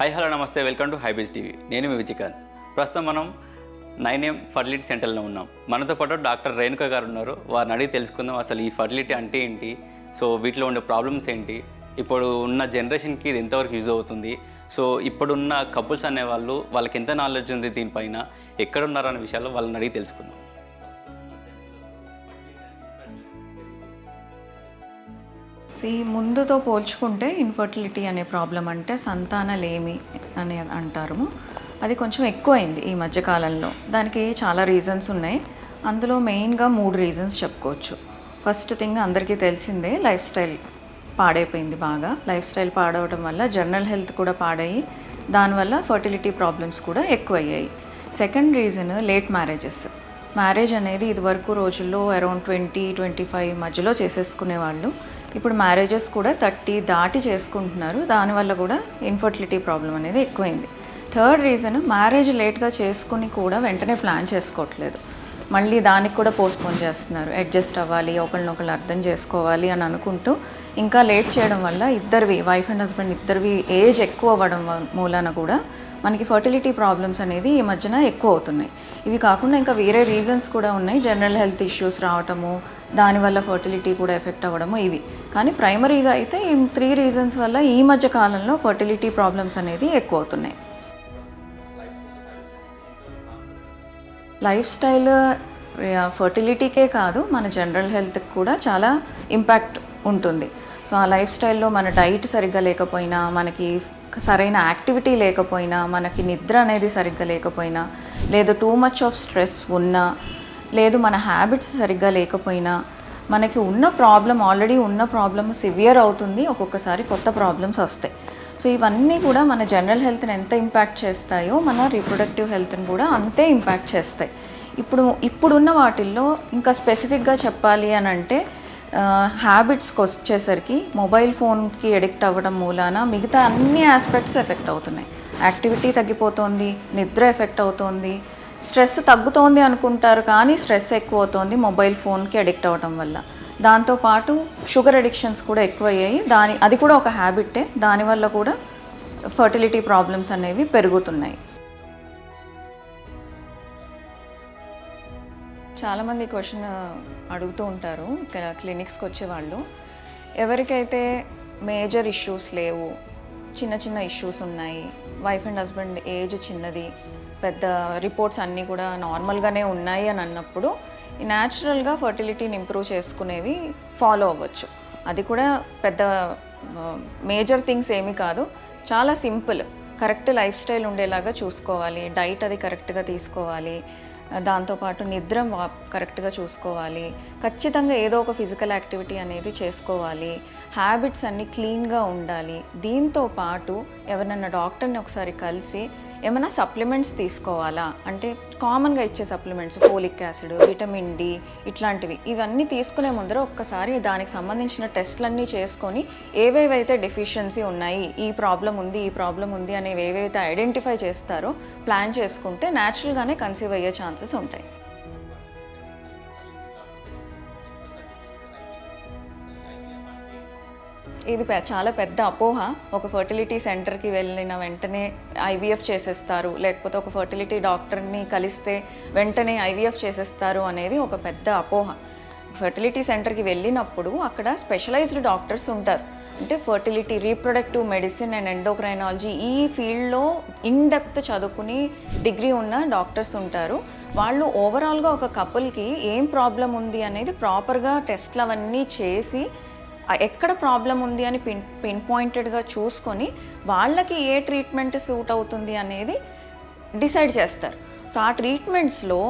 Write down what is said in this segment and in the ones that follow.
High hello నమస్తే welcome to Hybiz TV నేను మీ విజయకాంత్. ప్రస్తుతం మనం నైన్ ఎం ఫర్టిలిటీ సెంటర్లో ఉన్నాం. మనతో పాటు డాక్టర్ రేణుక గారు ఉన్నారు. వారిని అడిగి తెలుసుకుందాం అసలు ఈ ఫర్టిలిటీ అంటే ఏంటి? సో వీటిలో ఉండే ప్రాబ్లమ్స్ ఏంటి? ఇప్పుడు ఉన్న జనరేషన్కి ఇది ఎంతవరకు యూజ్ అవుతుంది? సో ఇప్పుడున్న కపుల్స్ అనేవాళ్ళు వాళ్ళకి ఎంత నాలెడ్జ్ ఉంది దీనిపైన? ఎక్కడ ఉన్నారు అనే విషయాలు వాళ్ళని అడిగి తెలుసుకుందాం. ఈ ముందుతో పోల్చుకుంటే ఇన్ఫర్టిలిటీ అనే ప్రాబ్లం అంటే సంతానలేమి అని అంటారు. అది కొంచెం ఎక్కువైంది ఈ మధ్యకాలంలో దానికి చాలా రీజన్స్ ఉన్నాయి. అందులో మెయిన్గా మూడు రీజన్స్ చెప్పుకోవచ్చు. ఫస్ట్ థింగ్ అందరికీ తెలిసిందే లైఫ్ స్టైల్ పాడైపోయింది బాగా. లైఫ్ స్టైల్ పాడవడం వల్ల జనరల్ హెల్త్ కూడా పాడయ్యి దానివల్ల ఫర్టిలిటీ ప్రాబ్లమ్స్ కూడా ఎక్కువయ్యాయి. Second reason late marriages marriage అనేది ఇదివరకు రోజుల్లో అరౌండ్ ట్వంటీ ట్వంటీ ఫైవ్ మధ్యలో చేసేసుకునేవాళ్ళు. ఇప్పుడు మ్యారేజెస్ కూడా థర్టీ దాటి చేసుకుంటున్నారు. దానివల్ల కూడా ఇన్ఫర్టిలిటీ ప్రాబ్లం అనేది ఎక్కువైంది. థర్డ్ రీజన్ మ్యారేజ్ లేట్గా చేసుకుని కూడా వెంటనే ప్లాన్ చేసుకోవట్లేదు. మళ్ళీ దానికి కూడా పోస్ట్పోన్ చేస్తున్నారు. అడ్జస్ట్ అవ్వాలి ఒకరినొకరు అర్థం చేసుకోవాలి అని అనుకుంటూ ఇంకా లేట్ చేయడం వల్ల ఇద్దరివి వైఫ్ అండ్ హస్బెండ్ ఇద్దరివి ఏజ్ ఎక్కువ అవ్వడం మూలాన కూడా మనకి ఫర్టిలిటీ ప్రాబ్లమ్స్ అనేది ఈ మధ్యన ఎక్కువ అవుతున్నాయి. ఇవి కాకుండా ఇంకా వేరే రీజన్స్ కూడా ఉన్నాయి. జనరల్ హెల్త్ ఇష్యూస్ రావటము దానివల్ల ఫర్టిలిటీ కూడా ఎఫెక్ట్ అవ్వడము ఇవి. కానీ ప్రైమరీగా అయితే ఈ త్రీ రీజన్స్ వల్ల ఈ మధ్య కాలంలో ఫర్టిలిటీ ప్రాబ్లమ్స్ అనేది ఎక్కువ అవుతున్నాయి లైఫ్ స్టైల్ ఫర్టిలిటీకే కాదు మన జనరల్ హెల్త్కి కూడా చాలా ఇంపాక్ట్ ఉంటుంది. సో ఆ లైఫ్ స్టైల్లో మన డైట్ సరిగ్గా లేకపోయినా మనకి సరైన యాక్టివిటీ లేకపోయినా మనకి నిద్ర అనేది సరిగ్గా లేకపోయినా లేదా టూ మచ్ ఆఫ్ స్ట్రెస్ ఉన్నా లేదు మన హ్యాబిట్స్ సరిగ్గా లేకపోయినా మనకి ఉన్న ప్రాబ్లం ఆల్రెడీ ఉన్న ప్రాబ్లమ్ సివియర్ అవుతుంది ఒక్కొక్కసారి కొత్త ప్రాబ్లమ్స్ వస్తాయి. సో ఇవన్నీ కూడా మన జనరల్ హెల్త్ని ఎంత ఇంపాక్ట్ చేస్తాయో మన రీప్రొడక్టివ్ హెల్త్ని కూడా అంతే ఇంపాక్ట్ చేస్తాయి. ఇప్పుడు ఇప్పుడున్న వాటిల్లో ఇంకా స్పెసిఫిక్గా చెప్పాలి అని అంటే హ్యాబిట్స్కి వచ్చేసరికి మొబైల్ ఫోన్కి ఎడిక్ట్ అవ్వడం మూలాన మిగతా అన్ని ఆస్పెక్ట్స్ ఎఫెక్ట్ అవుతున్నాయి. యాక్టివిటీ తగ్గిపోతుంది నిద్ర ఎఫెక్ట్ అవుతుంది స్ట్రెస్ తగ్గుతోంది అనుకుంటారు కానీ స్ట్రెస్ ఎక్కువ అవుతోంది మొబైల్ ఫోన్కి అడిక్ట్ అవ్వడం వల్ల. దాంతోపాటు షుగర్ అడిక్షన్స్ కూడా ఎక్కువయ్యాయి. దాని అది కూడా ఒక హ్యాబిట్టే దానివల్ల కూడా ఫర్టిలిటీ ప్రాబ్లమ్స్ అనేవి పెరుగుతున్నాయి. చాలామంది క్వశ్చన్ అడుగుతూ ఉంటారు. క్లినిక్స్కి వచ్చేవాళ్ళు. ఎవరికైతే మేజర్ ఇష్యూస్ లేవు చిన్న చిన్న ఇష్యూస్ ఉన్నాయి వైఫ్ అండ్ హస్బెండ్ ఏజ్ చిన్నది పెద్ద రిపోర్ట్స్ అన్నీ కూడా నార్మల్గానే ఉన్నాయి అని అన్నప్పుడు న్యాచురల్గా ఫర్టిలిటీని ఇంప్రూవ్ చేసుకునేవి ఫాలో అవ్వచ్చు. అది కూడా పెద్ద మేజర్ థింగ్స్ ఏమీ కాదు. చాలా సింపుల్ కరెక్ట్ లైఫ్ స్టైల్ ఉండేలాగా చూసుకోవాలి. డైట్ అది కరెక్ట్గా తీసుకోవాలి. దాంతోపాటు నిద్ర వా- కరెక్ట్గా చూసుకోవాలి. ఖచ్చితంగా ఏదో ఒక ఫిజికల్ యాక్టివిటీ అనేది చేసుకోవాలి. హ్యాబిట్స్ అన్నీ క్లీన్గా ఉండాలి. దీంతో పాటు ఎవరైనా డాక్టర్ని ఒకసారి కలిసి ఏమైనా సప్లిమెంట్స్ తీసుకోవాలా? అంటే కామన్గా ఇచ్చే supplements folic acid vitamin D ఇట్లాంటివి. ఇవన్నీ తీసుకునే ముందర ఒక్కసారి దానికి సంబంధించిన టెస్ట్లన్నీ చేసుకొని ఏవేవైతే డెఫిషియన్సీ ఉన్నాయి ఈ ప్రాబ్లం ఉంది ఈ ప్రాబ్లం ఉంది అనేవి ఏవైతే ఐడెంటిఫై చేస్తారో ప్లాన్ చేసుకుంటే న్యాచురల్గానే కన్సీవ్ అయ్యే ఛాన్స్ ఛాన్సెస్ ఉంటాయి. ఇది చాలా పెద్ద అపోహ. ఒక ఫర్టిలిటీ సెంటర్కి వెళ్ళిన వెంటనే ఐవీఎఫ్ చేసేస్తారు. లేకపోతే ఒక ఫర్టిలిటీ డాక్టర్ని కలిస్తే వెంటనే ఐవీఎఫ్ చేసేస్తారు అనేది ఒక పెద్ద అపోహ. ఫర్టిలిటీ సెంటర్కి వెళ్ళినప్పుడు అక్కడ స్పెషలైజ్డ్ డాక్టర్స్ ఉంటారు. అంటే fertility reproductive medicine and endocrinology ఈ ఫీల్డ్లో ఇన్ డెప్త్ చదువుకుని డిగ్రీ ఉన్న డాక్టర్స్ ఉంటారు. వాళ్ళు ఓవరాల్గా ఒక కపుల్కి ఏం ప్రాబ్లం ఉంది అనేది ప్రాపర్గా టెస్ట్లు అవన్నీ చేసి ఎక్కడ ప్రాబ్లం ఉంది అని పిన్ పిన్ పాయింటెడ్గా చూసుకొని వాళ్ళకి ఏ ట్రీట్మెంట్ సూట్ అవుతుంది అనేది డిసైడ్ చేస్తారు. సో ఆ ట్రీట్మెంట్స్లో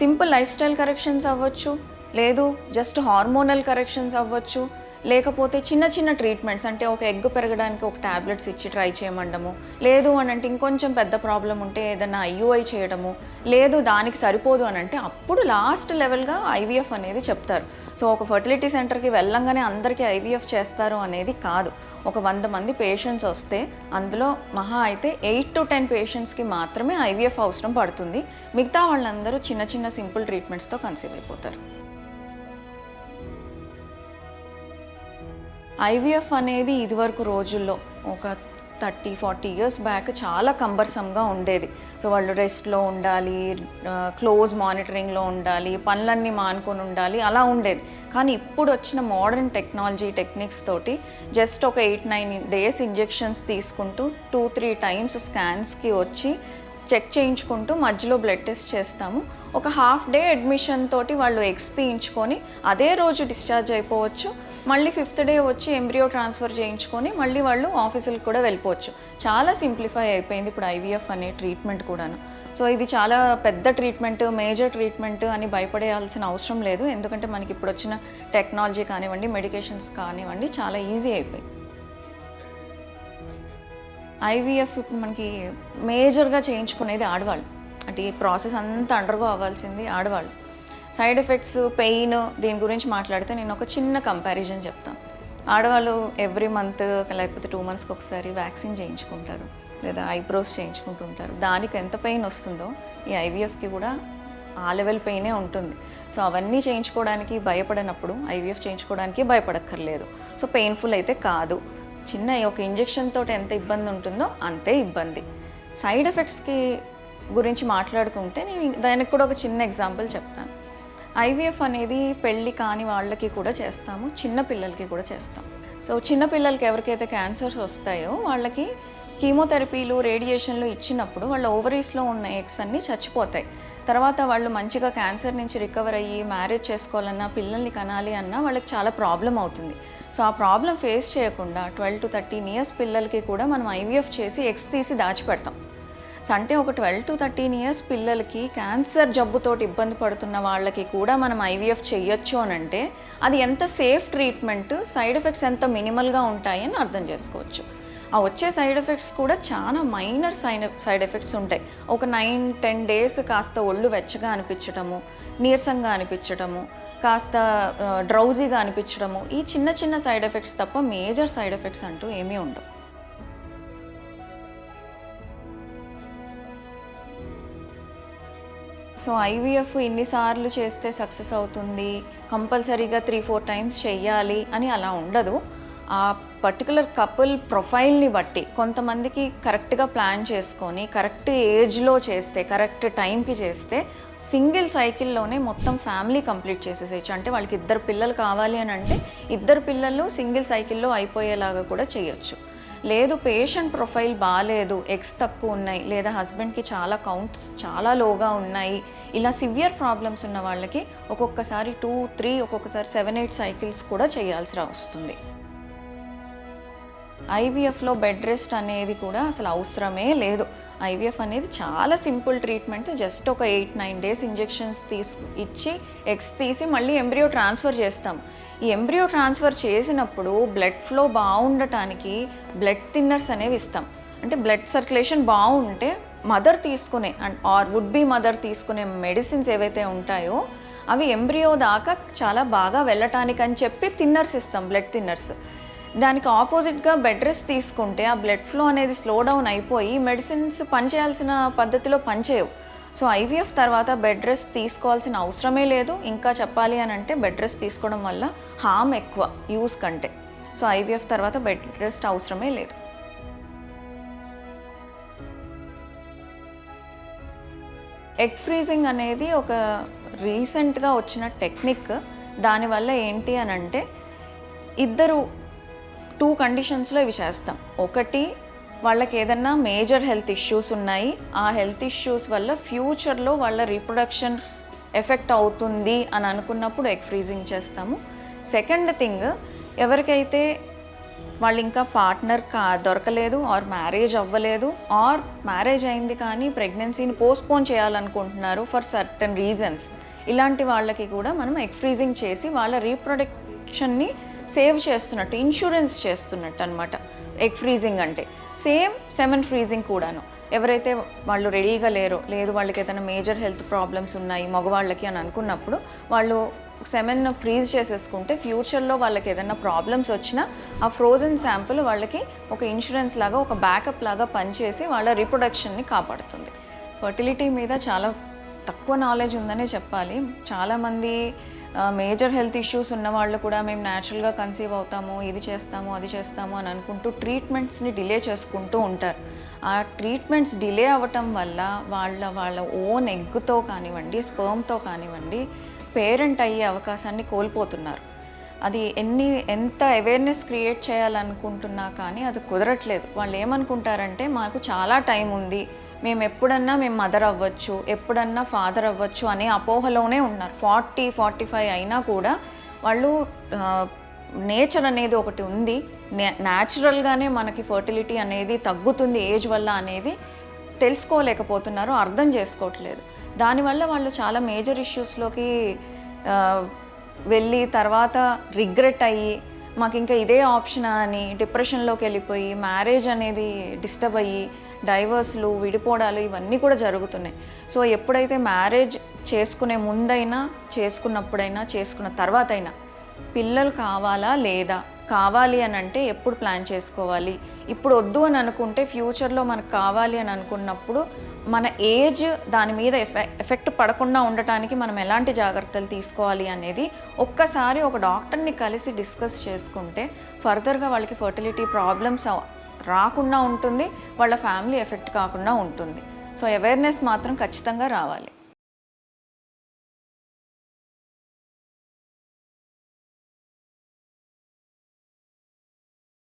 సింపుల్ లైఫ్ స్టైల్ కరెక్షన్స్ అవ్వచ్చు లేదు జస్ట్ హార్మోనల్ కరెక్షన్స్ అవ్వచ్చు లేకపోతే చిన్న చిన్న ట్రీట్మెంట్స్ అంటే ఒక ఎగ్ పెరగడానికి ఒక టాబ్లెట్స్ ఇచ్చి ట్రై చేయమండము. లేదు అని అంటే ఇంకొంచెం పెద్ద ప్రాబ్లం ఉంటే ఏదైనా ఐయుఐ చేయడము. లేదు దానికి సరిపోదు అని అంటే అప్పుడు లాస్ట్ లెవెల్గా ఐవీఎఫ్ అనేది చెప్తారు. సో ఒక ఫర్టిలిటీ సెంటర్కి వెళ్ళంగానే అందరికీ ఐవీఎఫ్ చేస్తారు అనేది కాదు. ఒక వంద మంది పేషెంట్స్ వస్తే అందులో మహా అయితే ఎయిట్ టు టెన్ పేషెంట్స్కి మాత్రమే ఐవీఎఫ్ అవసరం పడుతుంది. మిగతా వాళ్ళందరూ చిన్న చిన్న సింపుల్ ట్రీట్మెంట్స్తో కన్సీవ్ అయిపోతారు. ఐవీఎఫ్ అనేది ఇదివరకు రోజుల్లో ఒక థర్టీ ఫార్టీ ఇయర్స్ బ్యాక్ చాలా కంబర్సమ్గా ఉండేది. సో వాళ్ళు రెస్ట్లో ఉండాలి క్లోజ్ మానిటరింగ్లో ఉండాలి పనులన్నీ మానుకొని ఉండాలి అలా ఉండేది. కానీ ఇప్పుడు వచ్చిన మోడర్న్ టెక్నాలజీ టెక్నిక్స్ తోటి జస్ట్ ఒక ఎయిట్ నైన్ డేస్ ఇంజెక్షన్స్ తీసుకుంటూ టూ త్రీ టైమ్స్ స్కాన్స్కి వచ్చి చెక్ చేయించుకుంటూ మధ్యలో బ్లడ్ టెస్ట్ చేస్తాము. ఒక హాఫ్ డే అడ్మిషన్ తోటి వాళ్ళు ఎగ్స్ తీయించుకొని అదే రోజు డిశ్చార్జ్ అయిపోవచ్చు. మళ్ళీ ఫిఫ్త్ డే వచ్చి ఎంబ్రియో ట్రాన్స్ఫర్ చేయించుకొని మళ్ళీ వాళ్ళు ఆఫీసులకు కూడా వెళ్ళిపోవచ్చు. చాలా సింప్లిఫై అయిపోయింది ఇప్పుడు ఐవీఎఫ్ అనే ట్రీట్మెంట్ కూడాను. సో ఇది చాలా పెద్ద ట్రీట్మెంట్ మేజర్ ట్రీట్మెంట్ అని భయపడేయాల్సిన అవసరం లేదు. ఎందుకంటే మనకి ఇప్పుడు వచ్చిన టెక్నాలజీ కానివ్వండి మెడికేషన్స్ కానివ్వండి చాలా ఈజీ అయిపోయింది. ఐవీఎఫ్ ఇప్పుడు మనకి మేజర్గా చేయించుకునేది ఆడవాళ్ళు. అంటే ఈ ప్రాసెస్ అంతా అండర్గో అవ్వాల్సింది ఆడవాళ్ళు. సైడ్ ఎఫెక్ట్స్ పెయిన్ దీని గురించి మాట్లాడితే నేను ఒక చిన్న కంపారిజన్ చెప్తాను ఆడవాళ్ళు ఎవ్రీ మంత్ లేకపోతే టూ మంత్స్కి ఒకసారి వ్యాక్సిన్ చేయించుకుంటారు. లేదా ఐబ్రోస్ చేయించుకుంటుంటారు దానికి ఎంత పెయిన్ వస్తుందో ఈ ఐవీఎఫ్కి కూడా ఆ లెవెల్ పెయినే ఉంటుంది. సో అవన్నీ చేయించుకోవడానికి భయపడినప్పుడు ఐవీఎఫ్ చేయించుకోవడానికి భయపడక్కర్లేదు. సో పెయిన్ఫుల్ అయితే కాదు. చిన్న ఒక ఇంజెక్షన్ తోటి ఎంత ఇబ్బంది ఉంటుందో అంతే ఇబ్బంది. సైడ్ ఎఫెక్ట్స్కి గురించి మాట్లాడుకుంటే నేను దానికి కూడా ఒక చిన్న ఎగ్జాంపుల్ చెప్తాను. ఐవీఎఫ్ అనేది పెళ్ళి కాని వాళ్ళకి కూడా చేస్తాము చిన్న పిల్లలకి కూడా చేస్తాం. సో చిన్న పిల్లలకి ఎవరికైతే క్యాన్సర్స్ వస్తాయో వాళ్ళకి కీమోథెరపీలు రేడియేషన్లు ఇచ్చినప్పుడు వాళ్ళ ఓవరీస్లో ఉన్న ఎగ్స్ అన్నీ చచ్చిపోతాయి. తర్వాత వాళ్ళు మంచిగా క్యాన్సర్ నుంచి రికవర్ అయ్యి మ్యారేజ్ చేసుకోవాలన్నా పిల్లల్ని కనాలి అన్నా వాళ్ళకి చాలా ప్రాబ్లం అవుతుంది. సో ఆ ప్రాబ్లం ఫేస్ చేయకుండా ట్వెల్వ్ టు థర్టీన్ ఇయర్స్ పిల్లలకి కూడా మనం ఐవీఎఫ్ చేసి ఎగ్స్ తీసి దాచిపెడతాం. అంటే ఒక ట్వెల్వ్ టు థర్టీన్ ఇయర్స్ పిల్లలకి క్యాన్సర్ జబ్బుతోటి ఇబ్బంది పడుతున్న వాళ్ళకి కూడా మనం ఐవీఎఫ్ చేయొచ్చు అని అంటే అది ఎంత సేఫ్ ట్రీట్మెంట్ సైడ్ ఎఫెక్ట్స్ ఎంత మినిమల్గా ఉంటాయని అర్థం చేసుకోవచ్చు. ఆ వచ్చే సైడ్ ఎఫెక్ట్స్ కూడా చాలా మైనర్ సైడ్ సైడ్ ఎఫెక్ట్స్ ఉంటాయి. ఒక నైన్ టెన్ డేస్ కాస్త ఒళ్ళు వెచ్చగా అనిపించటము నీరసంగా అనిపించటము కాస్త డ్రౌజీగా అనిపించడము ఈ చిన్న చిన్న సైడ్ ఎఫెక్ట్స్ తప్ప మేజర్ సైడ్ ఎఫెక్ట్స్ అంటూ ఏమీ ఉండవు. సో ఐవీఎఫ్ ఇన్నిసార్లు చేస్తే సక్సెస్ అవుతుంది కంపల్సరీగా త్రీ ఫోర్ టైమ్స్ చెయ్యాలి అని అలా ఉండదు. ఆ పర్టికులర్ కపుల్ ప్రొఫైల్ని బట్టి కొంతమందికి కరెక్ట్గా ప్లాన్ చేసుకొని కరెక్ట్ ఏజ్లో చేస్తే కరెక్ట్ టైంకి చేస్తే సింగిల్ సైకిల్లోనే మొత్తం ఫ్యామిలీ కంప్లీట్ చేసేసేయచ్చు. అంటే వాళ్ళకి ఇద్దరు పిల్లలు కావాలి అని అంటే ఇద్దరు పిల్లలు సింగిల్ సైకిల్లో అయిపోయేలాగా కూడా చేయొచ్చు. లేదు పేషెంట్ ప్రొఫైల్ బాగాలేదు ఎగ్స్ తక్కువ ఉన్నాయి లేదా హస్బెండ్కి చాలా కౌంట్స్ చాలా లోగా ఉన్నాయి ఇలా సివియర్ ప్రాబ్లమ్స్ ఉన్న వాళ్ళకి ఒక్కొక్కసారి టూ త్రీ ఒక్కొక్కసారి సెవెన్ ఎయిట్ సైకిల్స్ కూడా చేయాల్సి వస్తుంది. ఐవీఎఫ్లో బెడ్ రెస్ట్ అనేది కూడా అసలు అవసరమే లేదు. ఐవీఎఫ్ అనేది చాలా సింపుల్ ట్రీట్మెంట్. జస్ట్ ఒక ఎయిట్ నైన్ డేస్ ఇంజెక్షన్స్ తీసు ఇచ్చి ఎగ్స్ తీసి మళ్ళీ ఎంబ్రియో ట్రాన్స్ఫర్ చేస్తాం. ఈ ఎంబ్రియో ట్రాన్స్ఫర్ చేసినప్పుడు బ్లడ్ ఫ్లో బాగుండటానికి బ్లడ్ థిన్నర్స్ అనేవి ఇస్తాం. అంటే బ్లడ్ సర్క్యులేషన్ బాగుంటే మదర్ తీసుకునే and or would be mother తీసుకునే మెడిసిన్స్ ఏవైతే ఉంటాయో అవి ఎంబ్రియో దాకా చాలా బాగా వెళ్ళటానికి అని చెప్పి థిన్నర్స్ ఇస్తాం బ్లడ్ థిన్నర్స్. దానికి ఆపోజిట్గా బెడ్ రెస్ట్ తీసుకుంటే ఆ బ్లడ్ ఫ్లో అనేది స్లో డౌన్ అయిపోయి మెడిసిన్స్ పనిచేయాల్సిన పద్ధతిలో పనిచేయవు. సో ఐవీఎఫ్ తర్వాత బెడ్ రెస్ట్ తీసుకోవాల్సిన అవసరమే లేదు. ఇంకా చెప్పాలి అని అంటే బెడ్ రెస్ట్ తీసుకోవడం వల్ల హామ్ ఎక్కువ యూస్ కంటే. సో ఐవీఎఫ్ తర్వాత బెడ్ రెస్ట్ అవసరమే లేదు. ఎగ్ ఫ్రీజింగ్ అనేది ఒక రీసెంట్గా వచ్చిన టెక్నిక్ దానివల్ల ఏంటి అని అంటే ఇద్దరు టూ కండిషన్స్లో ఇవి చేస్తాం. ఒకటి వాళ్ళకి ఏదన్నా మేజర్ హెల్త్ ఇష్యూస్ ఉన్నాయి ఆ హెల్త్ ఇష్యూస్ వల్ల ఫ్యూచర్లో వాళ్ళ రీప్రొడక్షన్ ఎఫెక్ట్ అవుతుంది అని అనుకున్నప్పుడు ఎగ్ ఫ్రీజింగ్ చేస్తాము. సెకండ్ థింగ్ ఎవరికైతే వాళ్ళు ఇంకా పార్ట్నర్ కా దొరకలేదు ఆర్ మ్యారేజ్ అవ్వలేదు ఆర్ మ్యారేజ్ అయింది కానీ ప్రెగ్నెన్సీని పోస్ట్పోన్ చేయాలనుకుంటున్నారు ఫర్ సర్టన్ రీజన్స్ ఇలాంటి వాళ్ళకి కూడా మనం ఎగ్ ఫ్రీజింగ్ చేసి వాళ్ళ రీప్రొడక్షన్ని సేవ్ చేస్తున్నట్టు ఇన్సూరెన్స్ చేస్తున్నట్టు అనమాట ఎగ్ ఫ్రీజింగ్ అంటే. సేమ్ సెమన్ ఫ్రీజింగ్ కూడాను. ఎవరైతే వాళ్ళు రెడీగా లేరో లేదు వాళ్ళకి ఏదైనా మేజర్ హెల్త్ ప్రాబ్లమ్స్ ఉన్నాయి మగవాళ్ళకి అని అనుకున్నప్పుడు వాళ్ళు సెమెన్ ఫ్రీజ్ చేసేసుకుంటే ఫ్యూచర్లో వాళ్ళకి ఏదైనా ప్రాబ్లమ్స్ వచ్చినా ఆ ఫ్రోజన్ శాంపుల్ వాళ్ళకి ఒక ఇన్సూరెన్స్ లాగా ఒక బ్యాకప్ లాగా పనిచేసి వాళ్ళ రీప్రొడక్షన్ని కాపాడుతుంది. ఫర్టిలిటీ మీద చాలా తక్కువ నాలెడ్జ్ ఉందనే చెప్పాలి. చాలామంది మేజర్ హెల్త్ ఇష్యూస్ ఉన్న వాళ్ళు కూడా మేము న్యాచురల్గా కన్సీవ్ అవుతాము ఇది చేస్తాము అది చేస్తాము అని అనుకుంటూ ట్రీట్మెంట్స్ని డిలే చేసుకుంటూ ఉంటారు. ఆ ట్రీట్మెంట్స్ డిలే అవ్వటం వల్ల వాళ్ళ వాళ్ళ ఓన్ ఎగ్తో కానివ్వండి స్పర్మ్తో కానివ్వండి పేరెంట్ అయ్యే అవకాశాన్ని కోల్పోతున్నారు. అది ఎన్ని ఎంత అవేర్నెస్ క్రియేట్ చేయాలనుకుంటున్నా కానీ అది కుదరట్లేదు. వాళ్ళు ఏమనుకుంటారంటే మాకు చాలా టైం ఉంది మేము ఎప్పుడన్నా మేము మదర్ అవ్వచ్చు ఎప్పుడన్నా ఫాదర్ అవ్వచ్చు అనే అపోహలోనే ఉన్నారు. ఫార్టీ ఫార్టీ ఫైవ్ అయినా కూడా వాళ్ళు నేచర్ అనేది ఒకటి ఉంది. న్యాచురల్గానే మనకి ఫర్టిలిటీ అనేది తగ్గుతుంది ఏజ్ వల్ల అనేది తెలుసుకోలేకపోతున్నారు అర్థం చేసుకోవట్లేదు. దానివల్ల వాళ్ళు చాలా మేజర్ ఇష్యూస్లోకి వెళ్ళి తర్వాత రిగ్రెట్ అయ్యి మాకు ఇంకా ఇదే ఆప్షనా అని డిప్రెషన్లోకి వెళ్ళిపోయి మ్యారేజ్ అనేది డిస్టర్బ్ అయ్యి డైవర్స్లు విడిపోవడాలు ఇవన్నీ కూడా జరుగుతున్నాయి. సో ఎప్పుడైతే మ్యారేజ్ చేసుకునే ముందైనా చేసుకున్నప్పుడైనా చేసుకున్న తర్వాత అయినా పిల్లలు కావాలా లేదా? కావాలి అని అంటే ఎప్పుడు ప్లాన్ చేసుకోవాలి? ఇప్పుడు వద్దు అని అనుకుంటే ఫ్యూచర్లో మనకు కావాలి అని అనుకున్నప్పుడు మన ఏజ్ దాని మీద ఎఫె ఎఫెక్ట్ పడకుండా ఉండటానికి మనం ఎలాంటి జాగ్రత్తలు తీసుకోవాలి అనేది ఒక్కసారి ఒక డాక్టర్ని కలిసి డిస్కస్ చేసుకుంటే ఫర్దర్గా వాళ్ళకి ఫర్టిలిటీ ప్రాబ్లమ్స్ రాకుండా ఉంటుంది వాళ్ళ ఫ్యామిలీ ఎఫెక్ట్ కాకుండా ఉంటుంది. సో అవేర్నెస్ మాత్రం ఖచ్చితంగా రావాలి.